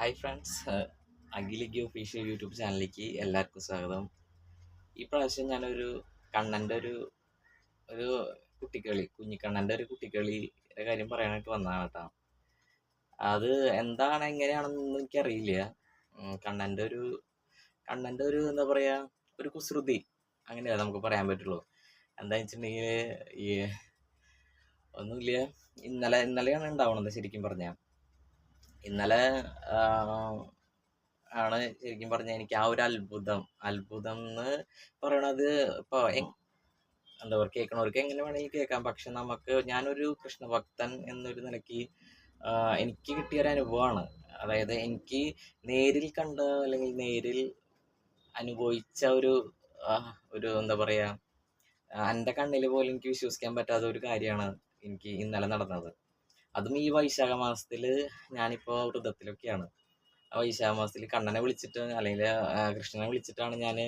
Hi friends അഖിലിക്ക് official YouTube ചാനലിലേക്ക് എല്ലാവർക്കും സ്വാഗതം. ഈ പ്രാവശ്യം ഞാനൊരു കണ്ണന്റെ ഒരു ഒരു കുട്ടിക്കളി കുഞ്ഞിക്കണ്ണന്റെ ഒരു കുട്ടിക്കളിയുടെ കാര്യം പറയാനായിട്ട് വന്നതാണ് കേട്ടോ. അത് എന്താണ് എങ്ങനെയാണെന്നൊന്നും എനിക്കറിയില്ല. കണ്ണന്റെ ഒരു കണ്ണന്റെ ഒരു എന്താ പറയുക ഒരു കുസൃതി അങ്ങനെയല്ല നമുക്ക് പറയാൻ പറ്റുള്ളൂ. എന്താണെന്ന് വെച്ചിട്ടുണ്ടെങ്കിൽ ഈ ഒന്നുമില്ല. ഇന്നലെ ഇന്നലെയാണ് ഉണ്ടാവണത് ശരിക്കും പറഞ്ഞാൽ ഇന്നലെ ആണ് ശരിക്കും പറഞ്ഞാൽ എനിക്ക് ആ ഒരു അത്ഭുതം. അത്ഭുതം എന്ന് പറയണത് ഇപ്പോൾ എന്താ പറയുക കേൾക്കണവർക്ക് എങ്ങനെ വേണമെങ്കിൽ കേൾക്കാം. പക്ഷെ നമുക്ക് ഞാനൊരു കൃഷ്ണഭക്തൻ എന്നൊരു നിലയ്ക്ക് എനിക്ക് കിട്ടിയ ഒരു അനുഭവമാണ്. അതായത് എനിക്ക് നേരിൽ കണ്ട അല്ലെങ്കിൽ നേരിൽ അനുഭവിച്ച ഒരു ഒരു എന്താ പറയുക എന്റെ കണ്ണിൽ പോലും എനിക്ക് വിശ്വസിക്കാൻ പറ്റാത്ത ഒരു കാര്യമാണ് എനിക്ക് ഇന്നലെ നടന്നത്. അതും ഈ വൈശാഖ മാസത്തിൽ ഞാനിപ്പോൾ വ്രതത്തിലൊക്കെയാണ്. ആ വൈശാഖ മാസത്തിൽ കണ്ണനെ വിളിച്ചിട്ട് അല്ലെങ്കിൽ കൃഷ്ണനെ വിളിച്ചിട്ടാണ് ഞാൻ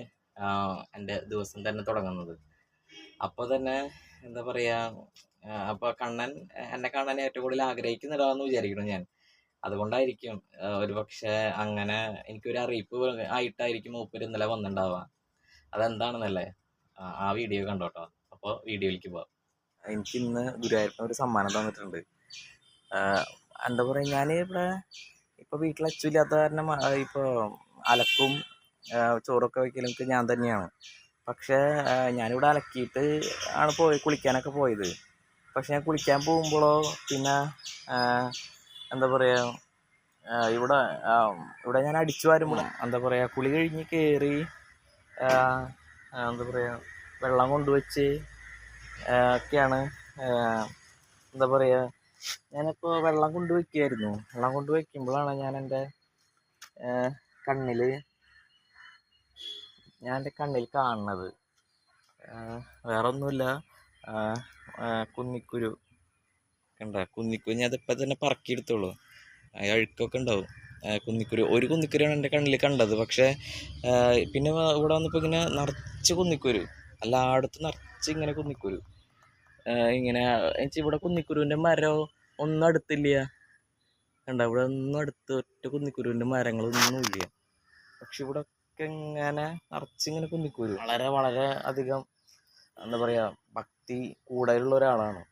എന്റെ ദിവസം തന്നെ തുടങ്ങുന്നത്. അപ്പോൾ തന്നെ എന്താ പറയുക അപ്പോൾ കണ്ണൻ എന്നെ കാണാൻ ഏറ്റവും കൂടുതൽ ആഗ്രഹിക്കുന്ന ഒരാളെന്ന് വിചാരിക്കണം ഞാൻ. അതുകൊണ്ടായിരിക്കും ഒരു പക്ഷേ അങ്ങനെ എനിക്കൊരു അറിയിപ്പ് ആയിട്ടായിരിക്കും മൂപ്പര് ഇന്നലെ വന്നിട്ടുണ്ടാവുക അതെന്താണെന്നല്ലേ? ആ, വീഡിയോ കണ്ടോട്ടോ. അപ്പോൾ വീഡിയോയിലേക്ക് പോവാം. എനിക്ക് ഇന്ന് ഗുരുവായൂരപ്പൻ ഒരു സമ്മാനം തന്നിട്ടുണ്ട്. എന്താ പറയുക ഞാൻ ഇവിടെ ഇപ്പോൾ വീട്ടിൽ അച്ചുമില്ലാത്ത കാരണം ഇപ്പോൾ അലക്കും ചോറൊക്കെ വയ്ക്കലൊക്കെ ഞാൻ തന്നെയാണ്. പക്ഷേ ഞാനിവിടെ അലക്കിയിട്ട് ആണ് പോയി കുളിക്കാനൊക്കെ പോയത്. പക്ഷെ ഞാൻ കുളിക്കാൻ പോകുമ്പോഴോ പിന്നെ എന്താ പറയുക ഇവിടെ ഇവിടെ ഞാൻ അടിച്ചു വരുമ്പോൾ എന്താ പറയുക കുളി കഴിഞ്ഞ് കയറി എന്താ പറയുക വെള്ളം കൊണ്ടുവച്ച് ഒക്കെയാണ് എന്താ പറയുക ഞാനിപ്പോൾ വെള്ളം കൊണ്ട് വയ്ക്കുമായിരുന്നു വെള്ളം കൊണ്ട് വയ്ക്കുമ്പോഴാണ് ഞാൻ എന്റെ കണ്ണിൽ ഞാൻ എന്റെ കണ്ണിൽ കാണുന്നത്. വേറെ ഒന്നുമില്ല കുന്നിക്കുരു കണ്ട? കുന്നിക്കുരു ഞാൻ അതിപ്പോൾ തന്നെ പറക്കിയെടുത്തോളൂ. അഴുക്കൊക്കെ ഉണ്ടാവും. കുന്നിക്കുരു ഒരു കുന്നിക്കുരുവാണ് എന്റെ കണ്ണിൽ കണ്ടത്. പക്ഷേ പിന്നെ ഇവിടെ വന്നപ്പോൾ ഇങ്ങനെ നിറച്ച് കുന്നിക്കുരു. എല്ലായിടത്തും നിറച്ച് ഇങ്ങനെ കുന്നിക്കുരു. ഇങ്ങനെ എനിക്ക് ഇവിടെ കുന്നിക്കുരുവിന്റെ മരം ഒന്നും അടുത്തില്ല. കണ്ട ഇവിടെ ഒന്നും അടുത്ത് ഒറ്റ കുന്നിക്കുരുവിന്റെ മരങ്ങളൊന്നുമില്ല. പക്ഷെ ഇവിടെ ഒക്കെ ഇങ്ങനെ നിറച്ചിങ്ങനെ കുന്നിക്കുരു. വളരെ വളരെ അധികം എന്താ പറയുക ഭക്തി കൂടുതലുള്ള ഒരാളാണ്.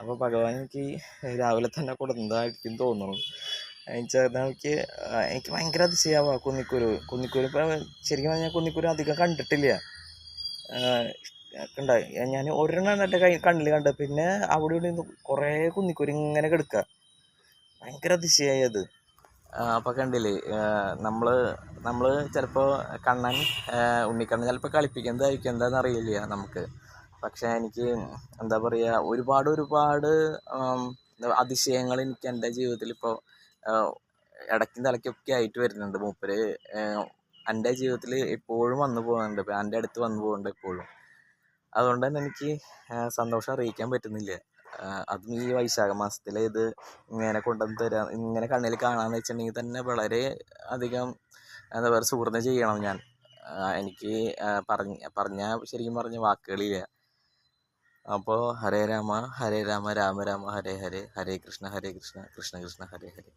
അപ്പോൾ ഭഗവാൻ എനിക്ക് രാവിലെ തന്നെ കൊടുത്തതായിരിക്കും തോന്നുന്നു. എനിക്ക് എനിക്ക് ഭയങ്കര അതിശയാവാ കുന്നിക്കുരു. കുന്നിക്കുരു ഇപ്പം ശരിക്കും പറഞ്ഞാൽ കുന്നിക്കുരു അധികം കണ്ടിട്ടില്ല. കണ്ട ഞാൻ ഒരെണ്ണം എന്നിട്ട് കൈ കണ്ണിൽ കണ്ടത് പിന്നെ അവിടെ ഇവിടെ നിന്ന് കുറേ കുന്നിക്കൂരി ഇങ്ങനെ കിടക്കുക ഭയങ്കര അതിശയായി അത്. അപ്പോൾ കണ്ടില്ലേ നമ്മൾ നമ്മൾ ചിലപ്പോൾ കണ്ണൻ ഉണ്ണിക്കണ്ണൻ ചിലപ്പോൾ കളിപ്പിക്കുന്നതായിരിക്കും എന്താണെന്ന് അറിയില്ല നമുക്ക്. പക്ഷേ എനിക്ക് എന്താ പറയുക ഒരുപാട് ഒരുപാട് അതിശയങ്ങൾ എനിക്ക് എന്റെ ജീവിതത്തിൽ ഇപ്പോൾ ഇടയ്ക്കും തലയ്ക്കൊക്കെ ആയിട്ട് വരുന്നുണ്ട്. മൂപ്പര് എന്റെ ജീവിതത്തിൽ എപ്പോഴും വന്നു പോകുന്നുണ്ട്. എന്റെ അടുത്ത് വന്നു പോകുന്നുണ്ട് എപ്പോഴും. അതുകൊണ്ട് തന്നെ എനിക്ക് സന്തോഷം അറിയിക്കാൻ പറ്റുന്നില്ല. അത് ഈ വൈശാഖ മാസത്തിൽ ഇത് ഇങ്ങനെ കൊണ്ടുവന്ന് തരാം ഇങ്ങനെ കണ്ണിൽ കാണാമെന്ന് വെച്ചിട്ടുണ്ടെങ്കിൽ തന്നെ വളരെ അധികം എന്താ പറയുക സുഹൃത്ത് ചെയ്യണം ഞാൻ. എനിക്ക് പറഞ്ഞ പറഞ്ഞ ശരിക്കും പറഞ്ഞ വാക്കുകളില്ല. അപ്പോൾ ഹരേ രാമ ഹരേ രാമ രാമ രാമ ഹരേ ഹരേ ഹരേ കൃഷ്ണ ഹരേ കൃഷ്ണ കൃഷ്ണ കൃഷ്ണ ഹരേ ഹരേ.